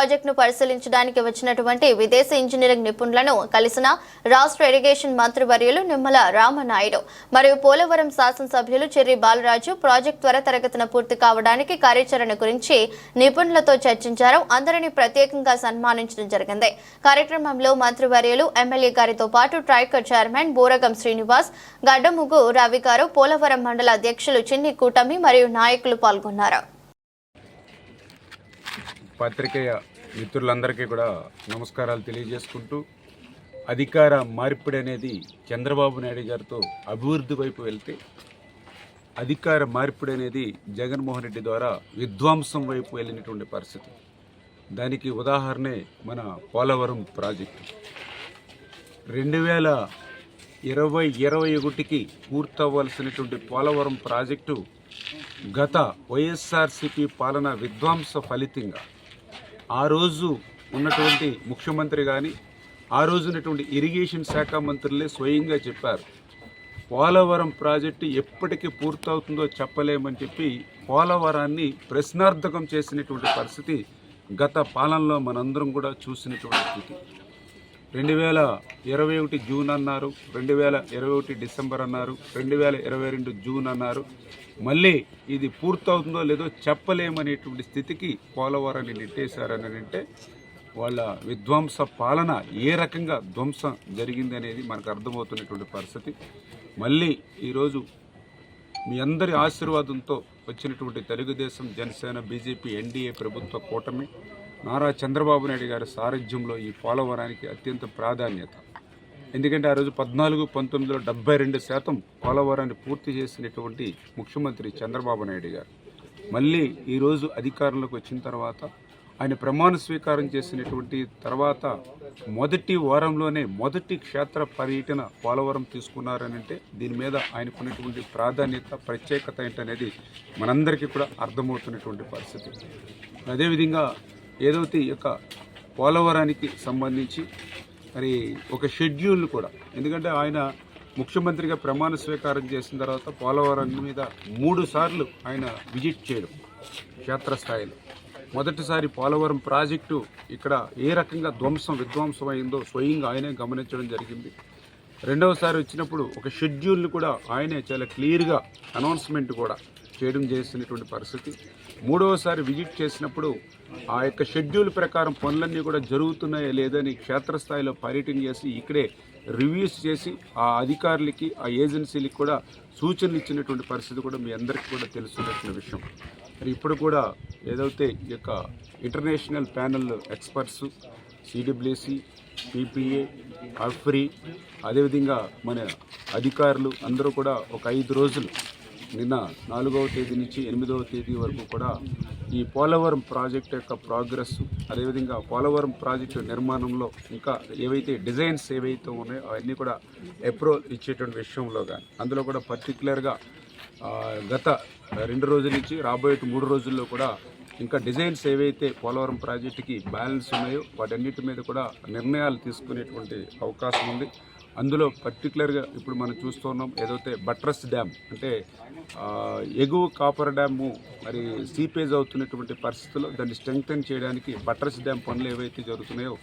ప్రాజెక్టును పరిశీలించడానికి వచ్చినటువంటి విదేశీ ఇంజనీరింగ్ నిపుణులను కలిసిన రాష్ట్ర ఇరిగేషన్ మంత్రివర్యులు నిమ్మల రామనాయుడు మరియు పోలవరం శాసనసభ్యులు చెర్రి బాలరాజు ప్రాజెక్టు త్వరతరగతిన పూర్తి కావడానికి కార్యాచరణ గురించి నిపుణులతో చర్చించారు. అందరినీ ప్రత్యేకంగా సన్మానించడం జరిగింది. కార్యక్రమంలో మంత్రివర్యులు ఎమ్మెల్యే గారితో పాటు ట్రైకర్ చైర్మన్ బోరగం శ్రీనివాస్ గడ్డముగు రవి గారు పోలవరం మండల అధ్యక్షులు చిన్ని కూటమి మరియు నాయకులు పాల్గొన్నారు. పత్రికేయ మిత్రులందరికీ కూడా నమస్కారాలు తెలియజేసుకుంటూ అధికార మార్పిడి అనేది చంద్రబాబు నాయుడు గారితో అభివృద్ధి వైపు వెళ్తే అధికార మార్పిడి అనేది జగన్మోహన్ రెడ్డి ద్వారా విధ్వంసం వైపు వెళ్ళినటువంటి పరిస్థితి. దానికి ఉదాహరణే మన పోలవరం ప్రాజెక్టు. రెండు వేల ఇరవై ఇరవై ఒకటికి పూర్తవ్వాల్సినటువంటి పోలవరం ప్రాజెక్టు గత వైఎస్ఆర్సిపి పాలన విధ్వంస ఫలితంగా ఆ రోజు ఉన్నటువంటి ముఖ్యమంత్రి కానీ ఆ రోజు ఉన్నటువంటి ఇరిగేషన్ శాఖ మంత్రులే స్వయంగా చెప్పారు పోలవరం ప్రాజెక్టు ఎప్పటికి పూర్తవుతుందో చెప్పలేమని చెప్పి పోలవరాన్ని ప్రశ్నార్థకం చేసినటువంటి పరిస్థితి గత పాలనలో మనందరం కూడా చూసినటువంటి స్థితి. రెండు వేల ఇరవై ఒకటి జూన్ అన్నారు రెండు వేల ఇరవై ఒకటి డిసెంబర్ అన్నారు రెండు వేల ఇరవై రెండు జూన్ అన్నారు మళ్ళీ ఇది పూర్తవుతుందో లేదో చెప్పలేమనేటువంటి స్థితికి పోలవరాన్ని నెట్టేశారని అంటే వాళ్ళ విధ్వంస పాలన ఏ రకంగా ధ్వంసం జరిగింది అనేది మనకు అర్థమవుతున్నటువంటి పరిస్థితి. మళ్ళీ ఈరోజు మీ అందరి ఆశీర్వాదంతో వచ్చినటువంటి తెలుగుదేశం జనసేన బీజేపీ ఎన్డీఏ ప్రభుత్వ కూటమి నారా చంద్రబాబు నాయుడు గారి సారథ్యంలో ఈ పోలవరానికి అత్యంత ప్రాధాన్యత. ఎందుకంటే ఆ రోజు పద్నాలుగు పంతొమ్మిదిలో డెబ్బై రెండు శాతం పోలవరాన్ని పూర్తి చేసినటువంటి ముఖ్యమంత్రి చంద్రబాబు నాయుడు గారు. మళ్ళీ ఈరోజు అధికారంలోకి వచ్చిన తర్వాత ఆయన ప్రమాణ స్వీకారం చేసినటువంటి తర్వాత మొదటి వారంలోనే మొదటి క్షేత్ర పర్యటన పోలవరం తీసుకున్నారనంటే దీని మీద ఆయనకున్నటువంటి ప్రాధాన్యత ప్రత్యేకత ఏంటనేది మనందరికీ కూడా అర్థమవుతున్నటువంటి పరిస్థితి. అదేవిధంగా ఏదైతే ఈ యొక్క పోలవరానికి సంబంధించి మరి ఒక షెడ్యూల్ కూడా. ఎందుకంటే ఆయన ముఖ్యమంత్రిగా ప్రమాణ స్వీకారం చేసిన తర్వాత పోలవరం మీద మూడు సార్లు ఆయన విజిట్ చేయడం క్షేత్రస్థాయిలో. మొదటిసారి పోలవరం ప్రాజెక్టు ఇక్కడ ఏ రకంగా ధ్వంసం విధ్వంసం అయిందో స్వయంగా ఆయనే గమనించడం జరిగింది. రెండవసారి వచ్చినప్పుడు ఒక షెడ్యూల్ని కూడా ఆయనే చాలా క్లియర్గా అనౌన్స్మెంట్ కూడా చేయడం చేస్తున్నటువంటి పరిస్థితి. మూడవసారి విజిట్ చేసినప్పుడు ఆ యొక్క షెడ్యూల్ ప్రకారం పనులన్నీ కూడా జరుగుతున్నాయా లేదని క్షేత్రస్థాయిలో పర్యటన చేసి ఇక్కడే రివ్యూస్ చేసి ఆ అధికారులకి ఆ ఏజెన్సీలకి కూడా సూచనలు ఇచ్చినటువంటి పరిస్థితి కూడా మీ అందరికీ కూడా తెలుసున్నటువంటి విషయం. మరి ఇప్పుడు కూడా ఏదైతే ఈ యొక్క international panel experts CWC PPA అఫ్రీ అదేవిధంగా మన అధికారులు అందరూ కూడా ఒక ఐదు రోజులు నిన్న నాలుగవ తేదీ నుంచి ఎనిమిదవ తేదీ వరకు కూడా ఈ పోలవరం ప్రాజెక్ట్ యొక్క ప్రోగ్రెస్ అదేవిధంగా పోలవరం ప్రాజెక్టు నిర్మాణంలో ఇంకా ఏవైతే డిజైన్స్ ఏవైతే ఉన్నాయో అవన్నీ కూడా అప్రూవల్ ఇచ్చేటువంటి విషయంలో కానీ అందులో కూడా పర్టికులర్గా గత రెండు రోజుల నుంచి రాబోయే మూడు రోజుల్లో కూడా ఇంకా డిజైన్స్ ఏవైతే పోలవరం ప్రాజెక్టుకి బ్యాలెన్స్ ఉన్నాయో వాటన్నిటి మీద కూడా నిర్ణయాలు తీసుకునేటువంటి అవకాశం ఉంది. అందులో పర్టికులర్గా ఇప్పుడు మనం చూస్తున్నాం ఏదైతే బట్రస్ డ్యామ్ అంటే ఎగువ కాపర్ డ్యాము మరి సీపేజ్ అవుతున్నటువంటి పరిస్థితుల్లో దాన్ని స్ట్రెంగ్తన్ చేయడానికి బట్రస్ డ్యామ్ పనులు ఏవైతే జరుగుతున్నాయో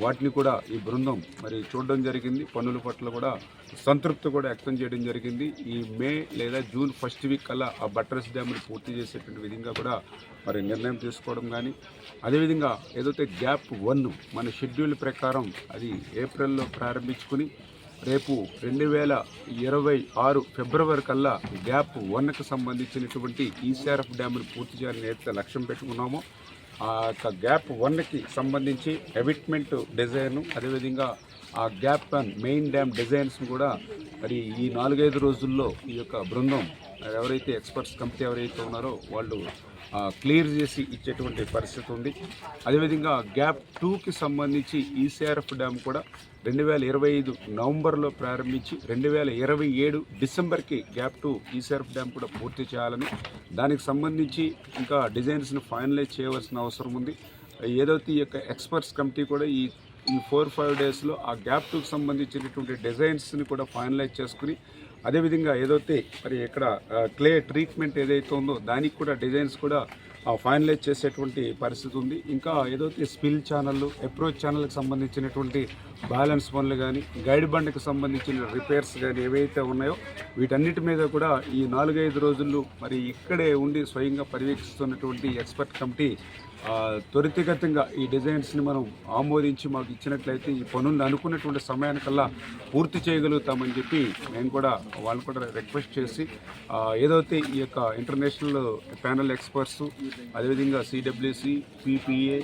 వాటిని కూడా ఈ బృందం మరి చూడడం జరిగింది. పనుల పట్ల కూడా సంతృప్తి కూడా వ్యక్తం చేయడం జరిగింది. ఈ మే లేదా జూన్ ఫస్ట్ వీక్ కల్లా ఆ బట్రస్ డ్యామ్ని పూర్తి చేసేటువంటి విధంగా కూడా మరి నిర్ణయం తీసుకోవడం కానీ అదేవిధంగా ఏదైతే గ్యాప్ వన్ మన షెడ్యూల్ ప్రకారం అది ఏప్రిల్లో ప్రారంభించుకుని రేపు రెండు వేల ఇరవై ఆరు ఫిబ్రవరి కల్లా గ్యాప్ వన్కు సంబంధించినటువంటి ఈసీఆర్ఎఫ్ డ్యామ్ను పూర్తి చేయాలని ఏదైతే లక్ష్యం పెట్టుకున్నామో. ఆ యొక్క గ్యాప్ వన్కి సంబంధించి ఎవిట్మెంట్ డిజైన్ అదేవిధంగా ఆ gap and main dam designs కూడా మరి ఈ నాలుగైదు రోజుల్లో ఈ యొక్క బృందం ఎవరైతే ఎక్స్పర్ట్స్ కంపెనీ ఎవరైతే ఉన్నారో వాళ్ళు క్లియర్ చేసి ఇచ్చేటువంటి పరిస్థితి ఉంది. అదేవిధంగా గ్యాప్ టూకి సంబంధించి ఈసీఆర్ఎఫ్ డ్యామ్ కూడా రెండు వేల ఇరవై ఐదు నవంబర్లో ప్రారంభించి రెండు వేల ఇరవై ఏడు డిసెంబర్కి గ్యాప్ టూ ఈసీఆర్ఎఫ్ డ్యామ్ కూడా పూర్తి చేయాలని దానికి సంబంధించి ఇంకా డిజైన్స్ని ఫైనలైజ్ చేయవలసిన అవసరం ఉంది. ఏదైతే ఈ యొక్క ఎక్స్పర్ట్స్ కమిటీ కూడా ఈ ఈ ఫోర్ ఫైవ్ డేస్లో ఆ గ్యాప్ టూకి సంబంధించినటువంటి డిజైన్స్ని కూడా ఫైనలైజ్ చేసుకుని అదేవిధంగా ఏదైతే మరి ఇక్కడ క్లే ట్రీట్మెంట్ ఏదైతే ఉందో దానికి కూడా డిజైన్స్ కూడా ఫైనలైజ్ చేసేటువంటి పరిస్థితి ఉంది. ఇంకా ఏదైతే స్పిల్ ఛానళ్ళు అప్రోచ్ ఛానల్కి సంబంధించినటువంటి బ్యాలెన్స్ పనులు కానీ గైడ్ బండ్కి సంబంధించిన రిపేర్స్ కానీ ఏవైతే ఉన్నాయో వీటన్నిటి మీద కూడా ఈ నాలుగైదు రోజుల్లో మరి ఇక్కడే ఉండి స్వయంగా పర్యవేక్షిస్తున్నటువంటి ఎక్స్పర్ట్ కమిటీ త్వరితగతంగా ఈ డిజైన్స్ని మనం ఆమోదించి మాకు ఇచ్చినట్లయితే ఈ పనులను అనుకున్నటువంటి సమయానికల్లా పూర్తి చేయగలుగుతామని చెప్పి నేను కూడా వాళ్ళు కూడా రిక్వెస్ట్ చేసి ఏదైతే ఈ యొక్క ఇంటర్నేషనల్ ప్యానల్ ఎక్స్పర్ట్స్ అదేవిధంగా సిడబ్ల్యూసి పీపీఏ